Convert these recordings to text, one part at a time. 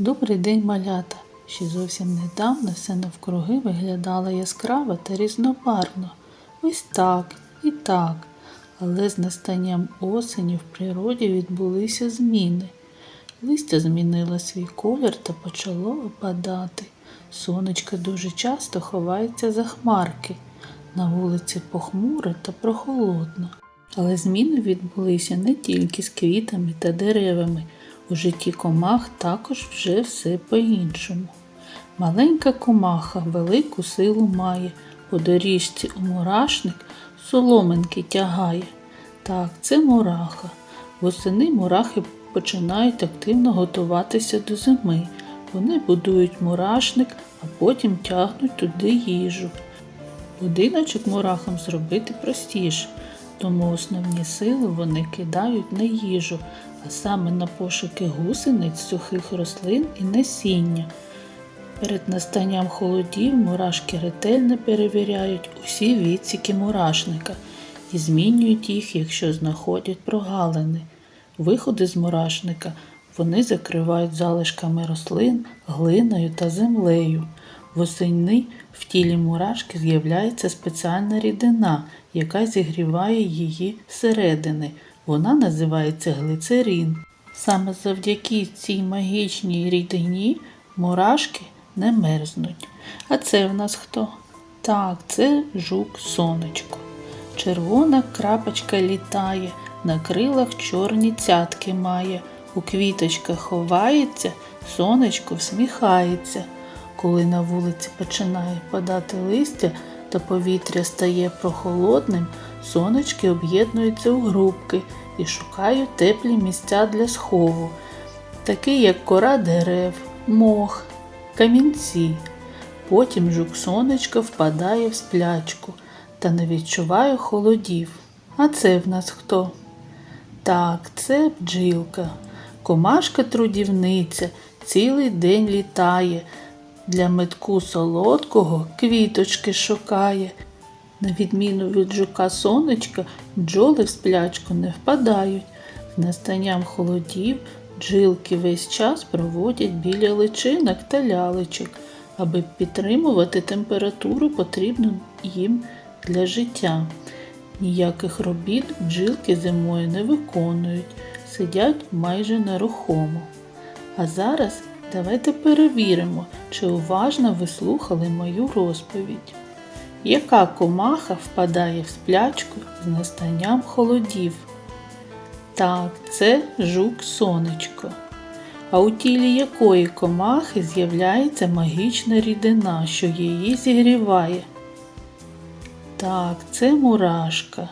Добрий день, малята! Ще зовсім недавно все навкруги виглядало яскраво та різнобарвно. Ось так і так. Але з настанням осені в природі відбулися зміни. Листя змінило свій колір та почало опадати. Сонечко дуже часто ховається за хмарки. На вулиці похмуро та прохолодно. Але зміни відбулися не тільки з квітами та деревами. У житті комах також вже все по-іншому. Маленька комаха велику силу має, по доріжці у мурашник соломинки тягає. Так, це мураха. Восени мурахи починають активно готуватися до зими. Вони будують мурашник, а потім тягнуть туди їжу. Будиночок мурахам зробити простіше, тому основні сили вони кидають на їжу, а саме на пошуки гусениць, сухих рослин і насіння. Перед настанням холодів мурашки ретельно перевіряють усі відсіки мурашника і змінюють їх, якщо знаходять прогалини. Виходи з мурашника вони закривають залишками рослин, глиною та землею. Восени в тілі мурашки з'являється спеціальна рідина, яка зігріває її зсередини. Вона називається глицерин. Саме завдяки цій магічній рідині мурашки не мерзнуть. А це в нас хто? Так, це жук сонечко. Червона крапочка літає, на крилах чорні цятки має, у квіточках ховається, сонечко всміхається. Коли на вулиці починає падати листя та повітря стає прохолодним, сонечки об'єднуються у групки і шукають теплі місця для схову, такі як кора дерев, мох, камінці. Потім жук сонечка впадає в сплячку та не відчуває холодів. А це в нас хто? Так, це бджілка. Комашка трудівниця цілий день літає. Для метку солодкого квіточки шукає. На відміну від жука сонечка, бджоли в сплячку не впадають. З настанням холодів бджілки весь час проводять біля личинок та лялечок. Аби підтримувати температуру, потрібну їм для життя. Ніяких робіт бджілки зимою не виконують, сидять майже нерухомо. А зараз давайте перевіримо, чи уважно ви слухали мою розповідь. Яка комаха впадає в сплячку з настанням холодів? Так, це жук сонечко. А у тілі якої комахи з'являється магічна рідина, що її зігріває? Так, це мурашка.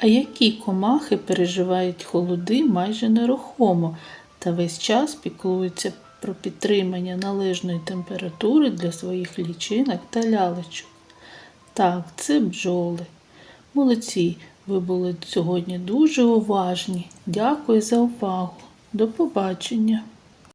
А які комахи переживають холоди майже нерухомо та весь час піклуються про підтримання належної температури для своїх лічинок та лялечок? Так, це бджоли. Молодці, ви були сьогодні дуже уважні. Дякую за увагу. До побачення!